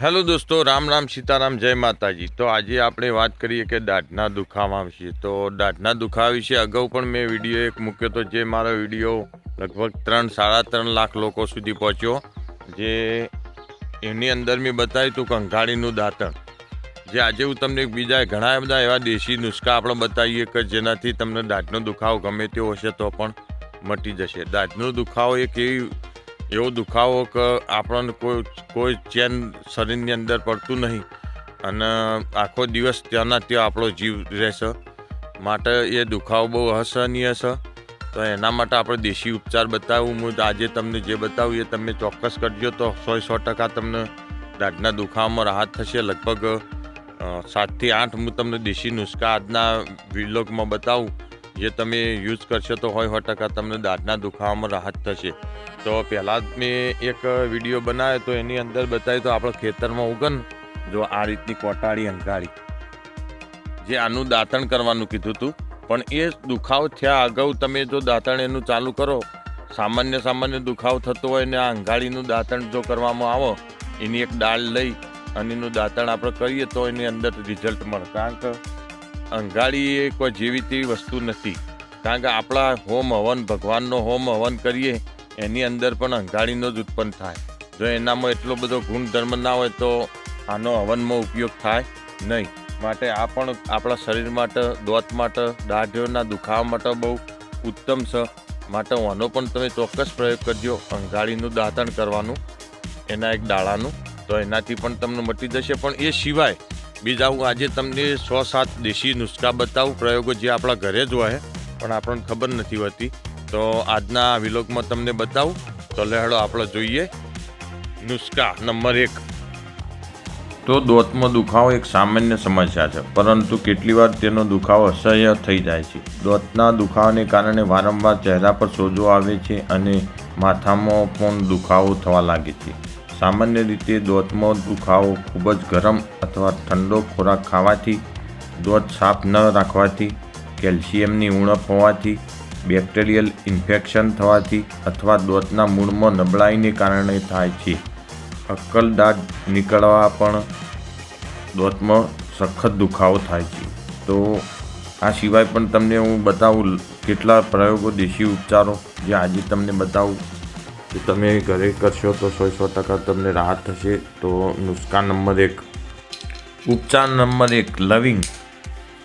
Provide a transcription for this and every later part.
Hello દોસ્તો, રામ રામ સીતારામ, જય માતાજી. તો આજે આપણે વાત કરીએ કે દાઢના દુખાવા વિશે. તો દાઢના દુખાવા વિશે અગાઉ પણ મેં વીડિયો એક મૂક્યો તો જે મારો વીડિયો લગભગ ત્રણ, સાડા ત્રણ લાખ લોકો સુધી પહોંચ્યો. જે એની અંદર મેં બતાવ્યું હતું કંઘાળીનું દાંતણ. જે આજે હું તમને બીજા ઘણા બધા એવા દેશી નુસ્ખા આપણે બતાવીએ કે જેનાથી તમને દાઢનો દુખાવો ગમે તેવો હશે તો પણ મટી જશે. દાઢનો દુખાવો એક એવી એવો દુખાવો કે આપણને કોઈ કોઈ ચેન શરીરની અંદર પડતું નહીં. અને આખો દિવસ ત્યાંના ત્યાં આપણો જીવ રહેશે. માટે એ દુખાવો બહુ અસહનીય છે. તો એના માટે આપણે દેશી ઉપચાર બતાવું. હું આજે તમને જે બતાવું એ તમે ચોક્કસ કરજો તો સો સો ટકા તમને દાઢના દુખાવામાં રાહત થશે. લગભગ સાતથી આઠ હું તમને દેશી નુસ્ખા આજના વિલોગમાં બતાવું. જે તમે યુઝ કરશો તો હોય સો ટકા તમને દાંતના દુખાવામાં રાહત થશે. તો પહેલાં જ મેં એક વીડિયો બનાવ્યો તો એની અંદર બતાવ્યું તો આપણે ખેતરમાં ઉગન, જો આ રીતની કોટાળી અંગાળી જે આનું દાંતણ કરવાનું કીધું હતું પણ એ દુખાવ થયા અગાઉ તમે જો દાંતણ એનું ચાલુ કરો, સામાન્ય સામાન્ય દુખાવ થતો હોય ને આ અંગાળીનું દાંતણ જો કરવામાં આવો, એની એક ડાળ લઈ અને એનું દાંતણ આપણે કરીએ તો એની અંદર રિઝલ્ટ મળે. કારણ કે અંગાળી એ કોઈ જેવી તેવી વસ્તુ નથી. કારણ કે આપણા હોમ હવન, ભગવાનનો હોમ હવન કરીએ, એની અંદર પણ અંગાળીનો જ ઉત્પન્ન થાય. જો એનામાં એટલો બધો ગુણધર્મ ના હોય તો આનો હવનમાં ઉપયોગ થાય નહીં. માટે આ પણ આપણા શરીર માટે, દોત માટે, દાઢીઓના દુખાવા માટે બહુ ઉત્તમ છે. માટે આનો પણ તમે ચોક્કસ પ્રયોગ કરજો. અંગાળીનું દાંતણ કરવાનું, એના એક દાળાનું તો એનાથી પણ તમને મટી જશે. પણ એ સિવાય બીજા હું આજે તમને સો સાત દેશી નુસ્ખા બતાવું. પ્રયોગો જે આપણા ઘરે જ હોય, પણ આપણને ખબર નથી હોતી. તો આજના વિલોગમાં તમને બતાવું. તો લેહડો આપણે જોઈએ. નુસ્ખા નંબર એક. તો દોતમાં દુખાવો એક સામાન્ય સમસ્યા છે, પરંતુ કેટલી વાર તેનો દુખાવો અસહ્ય થઈ જાય છે. દોતના દુખાવાને કારણે વારંવાર ચહેરા પર સોજો આવે છે અને માથામાં પણ દુખાવો થવા લાગે છે. સામાન્ય રીતે દોતમાં દુખાવો ખૂબ જ ગરમ અથવા ઠંડો ખોરાક ખાવાથી દોધ સાફ ન રાખવાથી, કેલ્શિયમની ઉણપ હોવાથી, બેક્ટેરિયલ ઇન્ફેક્શન થવાથી અથવા દોતના મૂળમાં નબળાઈને કારણે થાય છે. અક્કલ દાઢ નીકળવા પણ દોતમાં સખત દુખાવો થાય છે. તો આ સિવાય પણ તમને હું બતાવું કેટલા પ્રયોગો દેશી ઉપચારો જે આજે તમને બતાવું. કે તમે ઘરે કરશો તો સો સો ટકા તમને રાહત થશે. તો નુસ્ખા નંબર એક ઉપચાર નંબર એક, લવિંગ.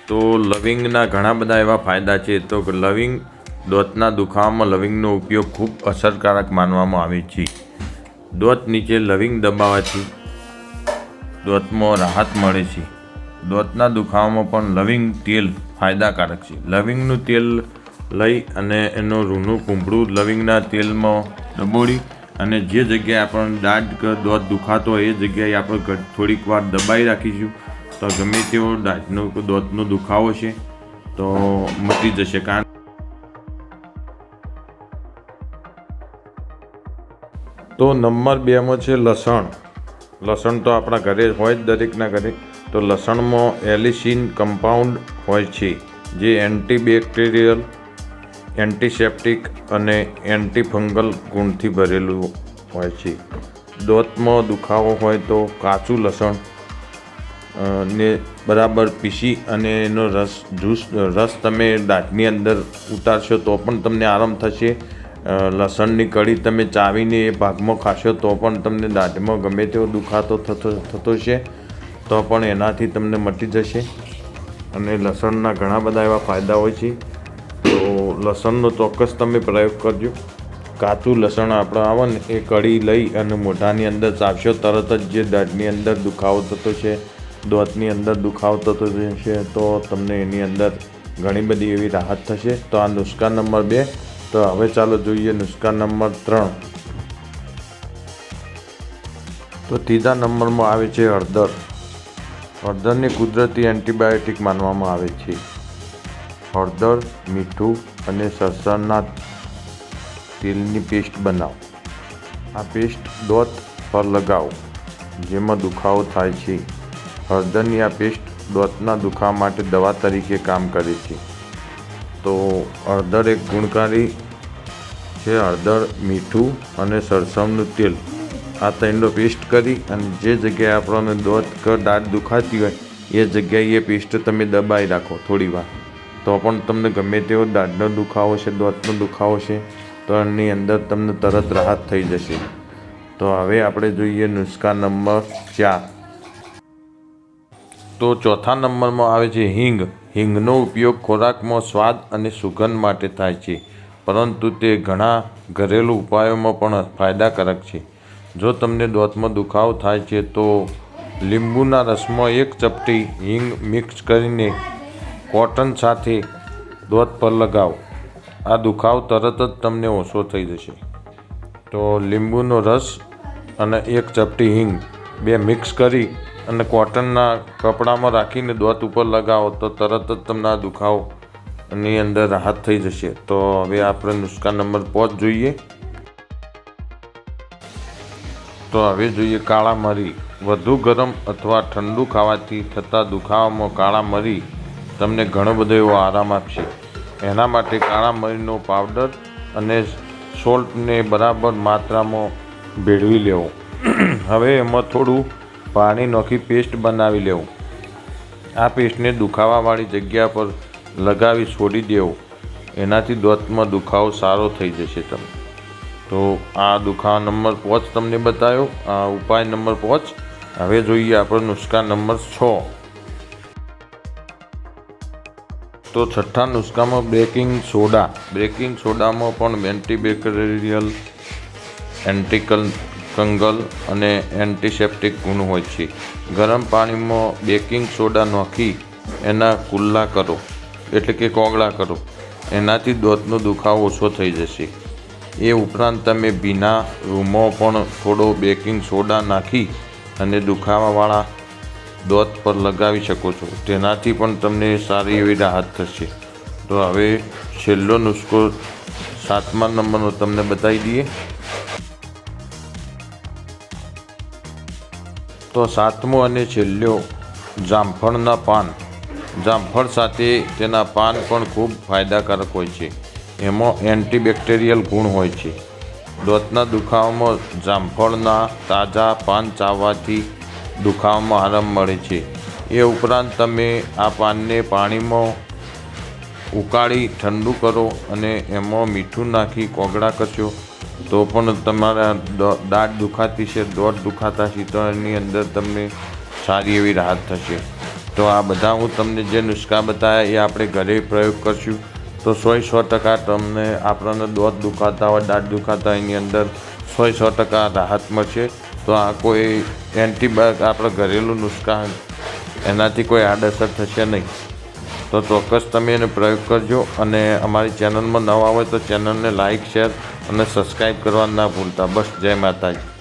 તો લવિંગના ઘણા બધા એવા ફાયદા છે. તો લવિંગ દોતના દુખાવામાં લવિંગનો ઉપયોગ ખૂબ અસરકારક માનવામાં આવે છે. દોત નીચે લવિંગ દબાવવાથી દોતમાં રાહત મળે છે. દોતના દુખાવામાં પણ લવિંગ તેલ ફાયદાકારક છે. લવિંગનું તેલ લઈ અને એનું રૂનું કૂંભળું લવિંગના તેલમાં ડબોળી અને જે જગ્યાએ આપણને દાંત કે દોત દુખાતો હોય એ જગ્યાએ આપણે થોડીક વાર દબાઈ રાખીશું. તો ગમે તેવો દાંતનો દોતનો દુખાવો છે, તો મટી જશે. કારણ તો નંબર બેમાં છે લસણ. લસણ તો આપણા ઘરે હોય જ દરેકના ઘરે. તો લસણમાં એલિસિન કમ્પાઉન્ડ હોય છે, જે એન્ટીબેક્ટેરિયલ એન્ટિસેપ્ટિક અને એન્ટીફંગલ ગુણથી ભરેલું હોય છે. દોંતમાં દુખાવો હોય તો કાચું લસણ ને બરાબર પીસી અને એનો રસ જ્યુસ રસ તમે દાંતની અંદર ઉતારશો તો પણ તમને આરામ થશે. લસણની કળી તમે ચાવીને એ ભાગમાં ખાશો તો પણ તમને દાંતમાં ગમે તેવો દુખાતો થતો થતો છે તો પણ એનાથી તમને મટી જશે. અને લસણના ઘણા બધા એવા ફાયદા હોય છે. તો લસણનો ચોક્કસ તમે પ્રયોગ કરજો. કાચું લસણ આપણે આવે ને, એ કઢી લઈ અને મોઢાની અંદર ચાપશો તરત જ જે દાંતની અંદર દુખાવો થતો છે, દોતની અંદર દુખાવો થતો છે, તો તમને એની અંદર ઘણી બધી એવી રાહત થશે. તો આ નુસ્ખા નંબર બે. તો હવે ચાલો જોઈએ નુસ્ખા નંબર ત્રણ. તો ત્રીજા નંબરમાં આવે છે હળદર. હળદરને કુદરતી એન્ટીબાયોટિક માનવામાં આવે છે. હળદર મીઠું અને સરસણના તેલની પેસ્ટ બનાવો. આ પેસ્ટ દોત પર લગાવો, જેમાં દુખાવો થાય છે. હળદરની આ પેસ્ટ દોતના દુખાવા માટે દવા તરીકે કામ કરે છે. તો હળદર એક ગુણકારી છે, હળદર, મીઠું અને સરસવનું તેલ. આ ત્રણનો પેસ્ટ કરી અને જે જગ્યાએ આપણને દોત કે દાઢ દુખાતી હોય, એ જગ્યાએ એ પેસ્ટ તમે દબાઈ રાખો થોડી વાર. તો પણ તમને ગમે તેવો દાઢનો દુખાવો છે, દોતનો દુખાવો છે, તો એની અંદર તમને તરત રાહત થઈ જશે. તો હવે આપણે જોઈએ નુસ્ખા નંબર ચાર. તો ચોથા નંબરમાં આવે છે હિંગ. હિંગનો ઉપયોગ ખોરાકમાં સ્વાદ અને સુગંધ માટે થાય છે, પરંતુ તે ઘણા ઘરેલું ઉપાયોમાં પણ ફાયદાકારક છે. જો તમને દોતમાં દુખાવો થાય છે, તો લીંબુના રસમાં એક ચપટી હિંગ મિક્સ કરીને કોટન સાથે દોત પર લગાવો. આ દુખાવો તરત જ તમને ઓછો થઈ જશે. તો લીંબુનો રસ અને એક ચપટી હિંગ, બે મિક્સ કરી અને કોટનના કપડામાં રાખીને દોત ઉપર લગાવો તો તરત જ તમને આ દુખાવો ની અંદર રાહત થઈ જશે. તો હવે આપણે નુસ્ખા નંબર પાંચ જોઈએ. તો હવે જોઈએ કાળા મરી. વધુ ગરમ અથવા ઠંડુ ખાવાથી થતા દુખાવામાં કાળા મરી તમને ઘણો બધો એવો આરામ આપશે. એના માટે કાળા મરીનો પાવડર અને સોલ્ટને બરાબર માત્રામાં ભેળવી લેવો. હવે એમાં થોડું પાણી નાખી પેસ્ટ બનાવી લેવું. આ પેસ્ટને દુખાવાવાળી જગ્યા પર લગાવી છોડી દેવો. એનાથી દોતમાં દુખાવો સારો થઈ જશે તમને. તો આ દુખાવા નંબર પાંચ તમને બતાવ્યો આ ઉપાય નંબર પાંચ. હવે જોઈએ આપણો નુસ્ખા નંબર છ. તો છઠ્ઠા નુસ્ખામાં બેકિંગ સોડા બેકિંગ સોડામાં પણ એન્ટીબેક્ટેરિયલ એન્ટીકલ કંગલ અને એન્ટિસેપ્ટિક ગુણ હોય છે. ગરમ પાણીમાં બેકિંગ સોડા નાખી એના કુલ્લા કરો. એટલે કે કોગળા કરો. એનાથી દોતનો દુખાવો ઓછો થઈ જશે. એ ઉપરાંત તમે ભીના રૂમમાં પણ થોડો બેકિંગ સોડા નાખી અને દુખાવાવાળા દોત પર લગાવી શકો છો. તેનાથી પણ તમને સારી એવી રાહત થશે. તો હવે છેલ્લો નુસ્ખો સાતમા નંબરનો તમને બતાવી દઈએ. તો સાતમો અને છેલ્લો જામફળના પાન. જામફળ સાથે તેના પાન પણ ખૂબ ફાયદાકારક હોય છે. એમાં એન્ટીબેક્ટેરિયલ ગુણ હોય છે. દોતના દુખાવામાં જામફળના તાજા પાન ચાવવાથી દુખાવામાં આરામ મળે છે. એ ઉપરાંત તમે આ પાનને પાણીમાં ઉકાળી ઠંડુ કરો અને એમાં મીઠું નાખી કોગળા કરશો તો પણ તમારા દાંત દાઢ દુખાતી છે દોટ દુખાતા છે, તો એની અંદર તમને સારી એવી રાહત થશે. તો આ બધા હું તમને જે નુસ્ખા બતાવ્યા એ આપણે ઘરે પ્રયોગ કરશું. તો સો સો ટકા તમને આપણને દોત દુખાતા હોય દાઢ દુખાતા એની અંદર સો સો ટકા રાહત મળશે. તો આ કોઈ એન્ટીબાયોટિક આપણે ઘરેલું નુસ્ખા એનાથી કોઈ આડઅસર થશે નહીં. તો ચોક્કસ તમે એને પ્રયોગ કરજો અને અમારી ચેનલમાં નવા હોય તો ચેનલને લાઇક શેર અને સબસ્ક્રાઈબ કરવા ના ભૂલતા. બસ, જય માતાજી.